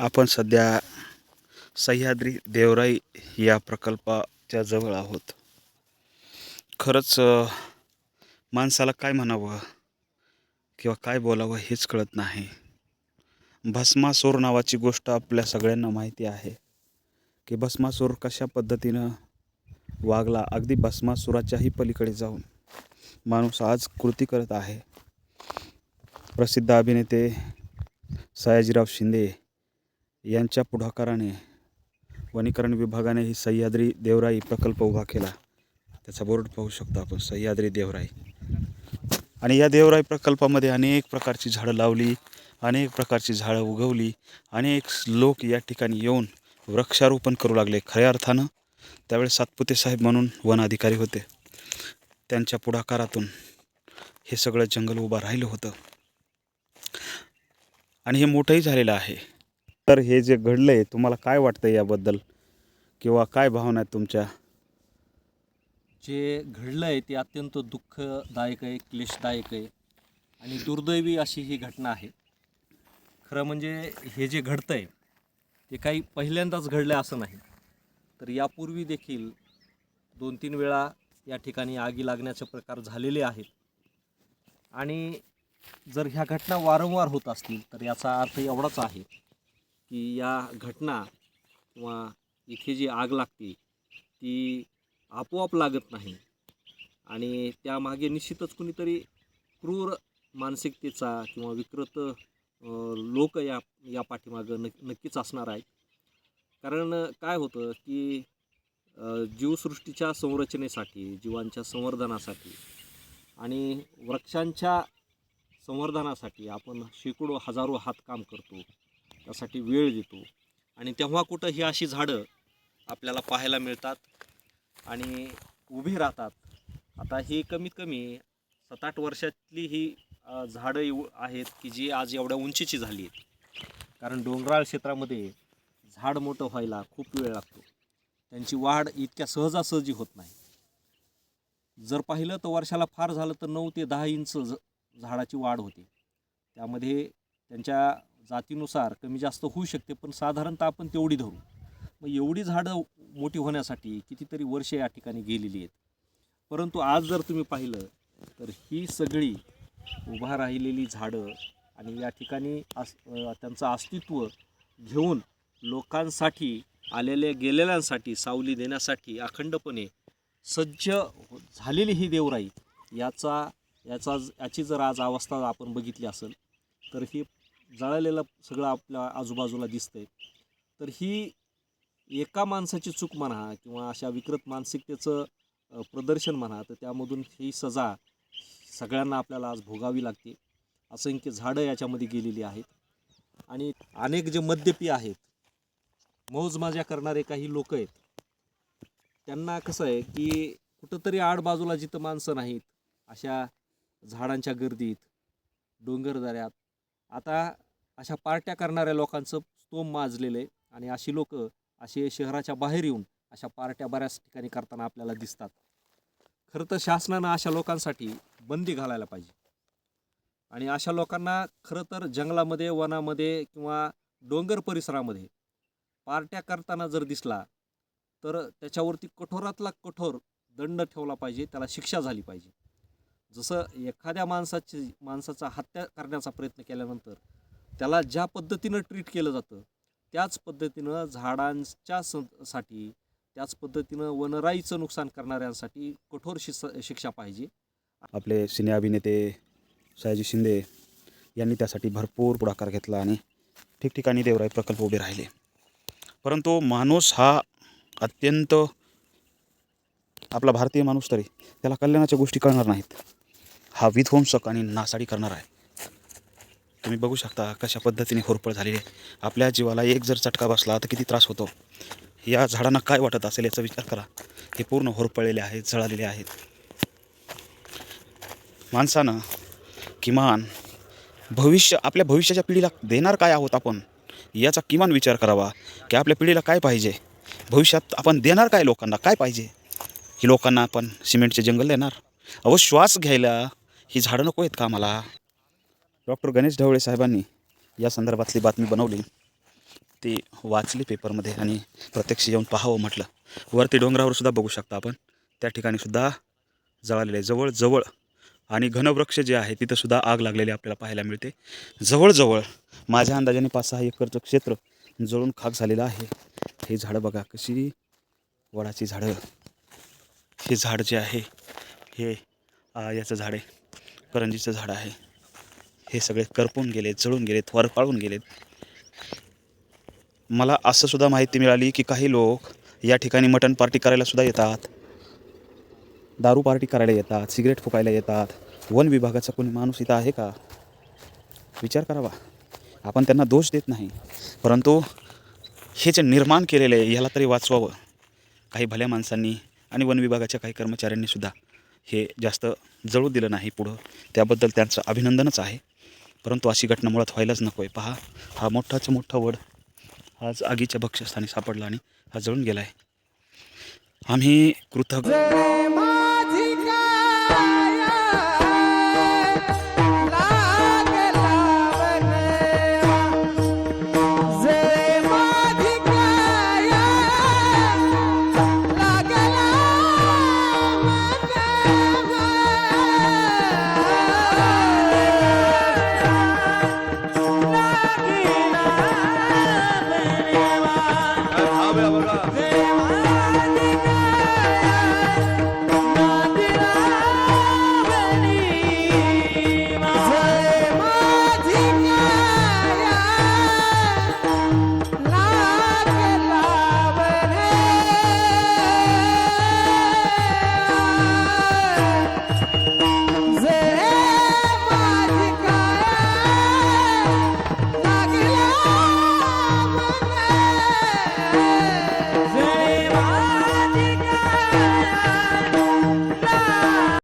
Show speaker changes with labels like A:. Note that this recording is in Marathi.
A: आपण सध्या सह्याद्री देवराई या प्रकल्पाच्या जवळ आहोत. खरंच माणसाला काय म्हणावं किंवा काय बोलावं हेच कळत नाही. भस्मासूर नावाची गोष्ट आपल्या सगळ्यांना माहिती आहे की भस्मासूर कशा पद्धतीनं वागला अगदी भस्मासुराच्याही पलीकडे जाऊन माणूस आज कृती करत आहे. प्रसिद्ध अभिनेते सयाजीराव शिंदे यांच्या पुढाकाराने वनीकरण विभागाने ही सह्याद्री देवराई प्रकल्प उभा केला. त्याचा बोर्ड पाहू शकतो आपण. सह्याद्री देवराई. आणि या देवराई प्रकल्पामध्ये अनेक प्रकारची झाडं लावली अनेक प्रकारची झाडं उगवली अनेक लोक या ठिकाणी येऊन वृक्षारोपण करू लागले. खऱ्या अर्थानं त्यावेळेस सातपुते साहेब म्हणून वन अधिकारी होते. त्यांच्या पुढाकारातून हे सगळं जंगल उभं राहिलं होतं. आणि हे मोठंही झालेलं आहे. तर हे जे घडलं आहे तुम्हाला काय वाटतं याबद्दल? किंवा काय भावना आहेत तुमच्या?
B: जे घडलं आहे ते अत्यंत दुःखदायक आहे क्लेशदायक आहे आणि दुर्दैवी अशी ही घटना आहे. खरं म्हणजे हे जे घडतं आहे ते काही पहिल्यांदाच घडलं आहे असं नाही. तर यापूर्वी देखील दोन तीन वेळा या ठिकाणी आगी लागण्याचे प्रकार झालेले आहेत. आणि जर ह्या घटना वारंवार होत असतील तर याचा अर्थ एवढाच आहे की या घटना किंवा इथे जी आग लागते ती आपोआप लागत नाही. आणि त्यामागे निश्चितच कुणीतरी क्रूर मानसिकतेचा किंवा विकृत लोक या या पाठीमागं नक नक्कीच असणार आहेत. कारण काय होतं की जीवसृष्टीच्या संरचनेसाठी जीवांच्या संवर्धनासाठी आणि वृक्षांच्या संवर्धनासाठी आपण शेकडो हजारो हात काम करतो. त्यासाठी वेळ देतो आणि तेव्हा कुठं ही अशी झाडं आपल्याला पाहायला मिळतात आणि उभी राहतात. आता ही कमीत कमी सात आठ वर्षातली ही झाडं एव आहेत की जी आज एवढ्या उंचीची झाली आहेत. कारण डोंगराळ क्षेत्रामध्ये झाड मोठं व्हायला खूप वेळ लागतो. त्यांची वाढ इतक्या सहजासहजी होत नाही. जर पाहिलं तर वर्षाला फार झालं तर नऊ ते दहा इंच झाडाची वाढ होते. त्यामध्ये त्यांच्या जातीनुसार कमी जास्त होऊ शकते पण साधारणतः आपण तेवढी धरू. मग एवढी झाडं मोठी होण्यासाठी कितीतरी वर्षे या ठिकाणी गेलेली आहेत. परंतु आज जर तुम्ही पाहिलं तर ही सगळी उभा राहिलेली झाडं आणि या ठिकाणी अस त्यांचं अस्तित्व घेऊन लोकांसाठी आलेल्या गेलेल्यांसाठी सावली देण्यासाठी अखंडपणे सज्ज झालेली ही देवराई याचा याचा याची जर आज अवस्था आपण बघितली असेल तर ही जळालेलं सगळं आपल्या आजूबाजूला दिसतंय. तर ही एका माणसाची चूक म्हणा किंवा अशा विकृत मानसिकतेचं प्रदर्शन म्हणा तर त्यामधून ही सजा सगळ्यांना आपल्याला आज भोगावी लागते. असंख्य झाडं याच्यामध्ये गेलेली आहेत. आणि अनेक जे मद्यपी आहेत मौजमाजा करणारे काही लोक आहेत त्यांना कसं आहे की कुठंतरी आडबाजूला जिथं माणसं नाहीत अशा झाडांच्या गर्दीत डोंगरदऱ्यात आता अशा पार्ट्या करणाऱ्या लोकांचं स्तोम माजलेलं आहे. आणि अशी लोक असे शहराच्या बाहेर येऊन अशा पार्ट्या बऱ्याच ठिकाणी करताना आपल्याला दिसतात. खरं तर शासनानं अशा लोकांसाठी बंदी घालायला पाहिजे. आणि अशा लोकांना खरं तर जंगलामध्ये वनामध्ये किंवा डोंगर परिसरामध्ये पार्ट्या करताना जर दिसला तर त्याच्यावरती कठोरातला कठोर दंड ठेवला पाहिजे त्याला शिक्षा झाली पाहिजे. जसं एखाद्या माणसाची माणसाचा हत्या करण्याचा प्रयत्न केल्यानंतर त्याला ज्या पद्धतीनं ट्रीट केलं जातं त्याच पद्धतीनं झाडांच्या स साठी त्याच पद्धतीनं वनराईचं नुकसान करणाऱ्यांसाठी कठोर शिस शिक्षा पाहिजे.
A: आपले सिने अभिनेते सयाजी शिंदे यांनी त्यासाठी भरपूर पुढाकार घेतला आणि ठिकठिकाणी देवराई प्रकल्प उभे राहिले. परंतु माणूस हा अत्यंत आपला भारतीय माणूस तरी त्याला कल्याणाच्या गोष्टी कळणार नाहीत. हा विध्वंसक आणि नासाडी करणार आहे. तुम्ही बघू शकता कशा पद्धतीने होरपळ झालेली आहे. आपल्या जीवाला एक जर चटका बसला तर किती त्रास होतो. या झाडांना काय वाटत असेल याचा विचार करा. हे पूर्ण होरपळलेले आहेत जळालेले आहेत. माणसानं किमान भविष्य आपल्या भविष्याच्या पिढीला देणार काय आहोत आपण? याचा किमान विचार करावा की आपल्या पिढीला काय पाहिजे? भविष्यात आपण देणार काय लोकांना? काय पाहिजे? की लोकांना आपण सिमेंटचे जंगल देणार. अहो श्वास घ्यायला ही झाडं नको आहेत का आम्हाला? डॉक्टर गणेश ढवळे साहेबांनी या संदर्भातली बातमी बनवली. ती वाचली पेपरमध्ये आणि प्रत्यक्ष येऊन पाहावं म्हटलं. वरती डोंगरावर सुद्धा बघू शकता आपण. त्या ठिकाणी सुद्धा जळालेले आहे. जवळजवळ आणि घनवृक्ष जे आहे तिथं सुद्धा आग लागलेली आपल्याला पाहायला मिळते. जवळजवळ माझ्या अंदाजाने पाच सहा एकरचं क्षेत्र जळून खाक झालेलं आहे. हे झाडं बघा कशी वडाची झाडं. हे झाड जे आहे हे याचं झाड आहे. करंजीचं झाड आहे. हे सगळे करपून गेले जळून गेलेत वरपाळून गेलेत. मला असं सुद्धा माहिती मिळाली की काही लोक या ठिकाणी मटण पार्टी करायला सुद्धा येतात. दारू पार्टी करायला येतात सिगरेट फुकायला येतात. वन विभागाचा कोणी माणूस इथं आहे का? विचार करावा. आपण त्यांना दोष देत नाही. परंतु हे जे निर्माण केलेलं आहे ह्याला तरी वाचवावं. काही भल्या माणसांनी आणि वन विभागाच्या काही कर्मचाऱ्यांनी सुद्धा हे जास्त जळू दिलं नाही पुढं. त्याबद्दल त्यांचं अभिनंदनच आहे. परंतु अशी घटना मुळात व्हायलाच नको आहे पहा हा मोठाच मोठा वड आज आगीच्या भक्ष्यस्थानी सापडला आणि हा जळून गेला आहे आम्ही कृतज्ञ